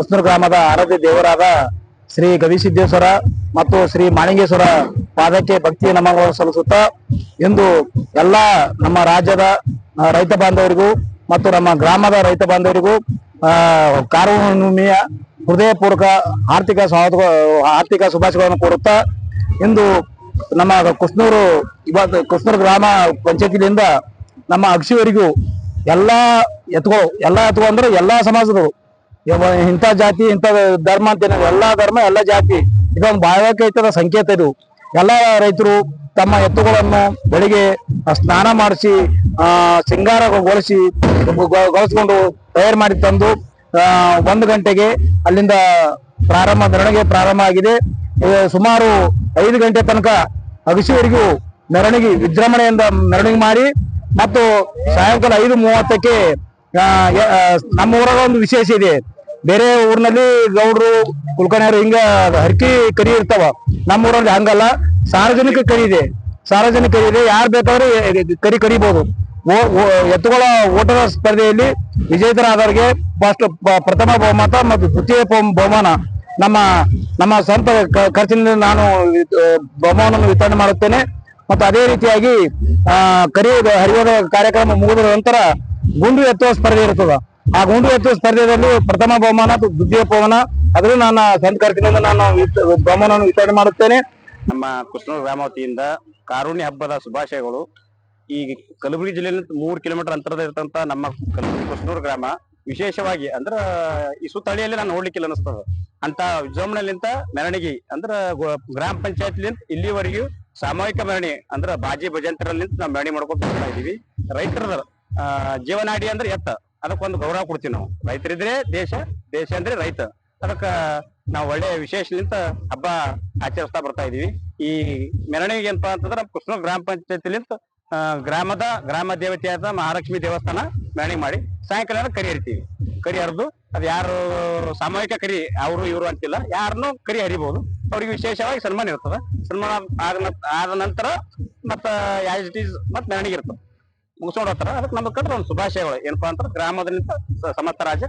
ಕುಸ್ನೂರು ಗ್ರಾಮದ ಆರಾಧ್ಯ ದೇವರಾದ ಶ್ರೀ ಗವಿಸಿದ್ದೇಶ್ವರ ಮತ್ತು ಶ್ರೀ ಮಾಣಿಂಗೇಶ್ವರ ಪಾದಕ್ಕೆ ಭಕ್ತಿ ನಮನಗಳನ್ನು ಸಲ್ಲಿಸುತ್ತಾ ಇಂದು ಎಲ್ಲ ನಮ್ಮ ರಾಜ್ಯದ ರೈತ ಬಾಂಧವರಿಗೂ ಮತ್ತು ನಮ್ಮ ಗ್ರಾಮದ ರೈತ ಬಾಂಧವರಿಗೂ, ಆ ಕಾರುಣ್ಣಿಮೆಯ ಹೃದಯಪೂರ್ವಕ ಆರ್ಥಿಕ ಸ್ವಾಗತ, ಆರ್ಥಿಕ ಶುಭಾಶಯಗಳನ್ನು ಕೋರುತ್ತಾ ಇಂದು ನಮ್ಮ ಕುಸ್ನೂರು ಇವತ್ತು ಕುಸ್ನೂರು ಗ್ರಾಮ ಪಂಚಾಯತಿಯಿಂದ ನಮ್ಮ ಅಕ್ಷಿವರಿಗೂ ಎಲ್ಲಾ ಎತ್ಕೋ ಎಲ್ಲಾ ಎತ್ಕೋ ಅಂದ್ರೆ ಎಲ್ಲಾ ಸಮಾಜದವರು ಇಂಥ ಜಾತಿ, ಇಂಥ ಧರ್ಮ ಅಂತ ಏನಾದ್ರು ಎಲ್ಲಾ ಧರ್ಮ, ಎಲ್ಲ ಜಾತಿ. ಇದೊಂದು ಭಾವಕೈತದ ಸಂಕೇತ ಇದು. ಎಲ್ಲ ರೈತರು ತಮ್ಮ ಎತ್ತುಗಳನ್ನು ಬೆಳಿಗ್ಗೆ ಸ್ನಾನ ಮಾಡಿಸಿ, ಆ ಶೃಂಗಾರಗೊಳಿಸಿ ಗೊಳಿಸ್ಕೊಂಡು ತಯಾರು ಮಾಡಿ ತಂದು ಒಂದು ಗಂಟೆಗೆ ಅಲ್ಲಿಂದ ಪ್ರಾರಂಭ, ಮೆರವಣಿಗೆ ಪ್ರಾರಂಭ ಆಗಿದೆ. ಸುಮಾರು ಐದು ಗಂಟೆ ತನಕ ಅಗಸಿವರೆಗೂ ಮೆರವಣಿಗೆ, ವಿಜೃಂಭಣೆಯಿಂದ ಮೆರವಣಿಗೆ ಮಾಡಿ, ಮತ್ತು ಸಾಯಂಕಾಲ ಐದು ಮೂವತ್ತಕ್ಕೆ ನಮ್ಮ ಊರಾಗ ಒಂದು ವಿಶೇಷ ಇದೆ. ಬೇರೆ ಊರಿನಲ್ಲಿ ಗೌಡ್ರು ಕುಲ್ಕರ್ಣಿಯರು ಹಿಂಗ ಹರಕಿ ಕರಿ ಇರ್ತಾವ. ನಮ್ಮ ಊರಲ್ಲಿ ಹಂಗಲ್ಲ. ಸಾರ್ವಜನಿಕ ಕರಿ ಇದೆ. ಸಾರ್ವಜನಿಕ ಕರಿ ಇದೆ. ಯಾರು ಬೇಕಾದ್ರೆ ಕರಿ ಕರಿಬಹುದು ಎತ್ತುಗಳ ಓಟದ ಸ್ಪರ್ಧೆಯಲ್ಲಿ ವಿಜೇತರಾದವರಿಗೆ ಫಸ್ಟ್ ಪ್ರಥಮ ಬಹುಮತ ಮತ್ತು ದ್ವಿತೀಯ ಬಹುಮಾನ. ನಮ್ಮ ನಮ್ಮ ಸ್ವಂತ ಖರ್ಚಿನಿಂದ ನಾನು ಬಹುಮಾನವನ್ನು ವಿತರಣೆ ಮಾಡುತ್ತೇನೆ. ಮತ್ತು ಅದೇ ರೀತಿಯಾಗಿ ಕರಿ ಹರಿಯೋದ ಕಾರ್ಯಕ್ರಮ ಮುಗಿದ ನಂತರ ಗುಂಡು ಎತ್ತುವ ಸ್ಪರ್ಧೆ ಇರ್ತದ. ಆ ಗುಂಡು ಎತ್ತುವ ಸ್ಪರ್ಧೆಯಲ್ಲಿ ಪ್ರಥಮ ಬಹುಮಾನ, ದ್ವಿತೀಯ ಬಹುಮಾನ ಅದನ್ನು ನನ್ನ ಸ್ವಂತ ಖರ್ಚಿನಿಂದ ನಾನು ಬಹುಮಾನವನ್ನು ವಿತರಣೆ ಮಾಡುತ್ತೇನೆ. ನಮ್ಮ ಕುಸ್ನೂರು ರಾಮಾವತಿಯಿಂದ ವತಿಯಿಂದ ಕಾರುಣ್ಯ ಹಬ್ಬದ ಶುಭಾಶಯಗಳು. ಈ ಕಲಬುರಗಿ ಜಿಲ್ಲೆಯಲ್ಲಿ ಮೂರು ಕಿಲೋಮೀಟರ್ ಅಂತರದ ಇರತಂತ ನಮ್ಮ ಕಲಬುರಗಿ ಕುಸ್ನೂರು ಗ್ರಾಮ, ವಿಶೇಷವಾಗಿ ಅಂದ್ರ ಈ ಸುತ್ತಳಿಯಲ್ಲಿ ನಾನು ನೋಡ್ಲಿಕ್ಕಿಲ್ಲ ಅನಿಸ್ತದ ಅಂತ ವಿಜೃಂಭಣೆಲಿಂತ ಮೆರವಣಿಗೆ, ಅಂದ್ರ ಗ್ರಾಮ ಪಂಚಾಯತ್ಲಿಂತ ಇಲ್ಲಿವರೆಗೂ ಸಾಮೂಹಿಕ ಮೆರವಣಿಗೆ, ಅಂದ್ರ ಬಾಜಿ ಭಜಂತರಲ್ಲಿಂತ ನಾವು ಮೆರವಣಿಗೆ ಮಾಡ್ಕೊಂಡು ಬರ್ತಾ ಇದೀವಿ ರೈತರ ಜೀವನಾಡಿ ಅಂದ್ರೆ ಎತ್ತ. ಅದಕ್ಕೊಂದು ಗೌರವ ಕೊಡ್ತೀವಿ ನಾವು. ರೈತರಿದ್ರೆ ದೇಶ ದೇಶ ಅಂದ್ರೆ ರೈತ. ಅದಕ್ಕ ನಾವು ಒಳ್ಳೆ ವಿಶೇಷಲಿಂತ ಹಬ್ಬ ಆಚರಿಸ್ತಾ ಬರ್ತಾ ಇದೀವಿ. ಈ ಮೆರವಣಿಗೆ ಏನಪ್ಪಾ ಅಂತಂದ್ರೆ ಕೃಷ್ಣ ಗ್ರಾಮ ಪಂಚಾಯತಿಲಿಂತ ಗ್ರಾಮದ ಗ್ರಾಮ ದೇವತೆಯಾದ ಮಹಾಲಕ್ಷ್ಮಿ ದೇವಸ್ಥಾನ ಮೆರವಣಿಗೆ ಮಾಡಿ ಸಾಯಂಕಾಲ ಕರಿ ಹರಿತೀವಿ. ಕರಿ ಹರಿದು ಅದು ಯಾರು ಸಾಮೂಹಿಕ ಕರಿ, ಅವರು ಇವರು ಅಂತಿಲ್ಲ. ಯಾರನ್ನು ಕರಿ ಹರಿಬಹುದು ಅವ್ರಿಗೆ ವಿಶೇಷವಾಗಿ ಸನ್ಮಾನ ಇರ್ತದ. ಸನ್ಮಾನ ಆದ ಆದ ನಂತರ ಮತ್ತ ಯಾಸ್ ಇಟ್ ಈಸ್ ಮತ್ ಮೆರವಣಿಗೆ ಇರ್ತದೆ. ಮುಗಿಸ್ಕೊಂಡು ಹೋಗ್ತಾರ. ಅದಕ್ಕೆ ನಮ್ಮ ಕಡೆ ಒಂದು ಶುಭಾಶಯಗಳು. ಏನಪ್ಪಾ ಅಂತಂದ್ರೆ ಗ್ರಾಮದಿಂದ ಸಮಸ್ತ ರಾಜ್ಯ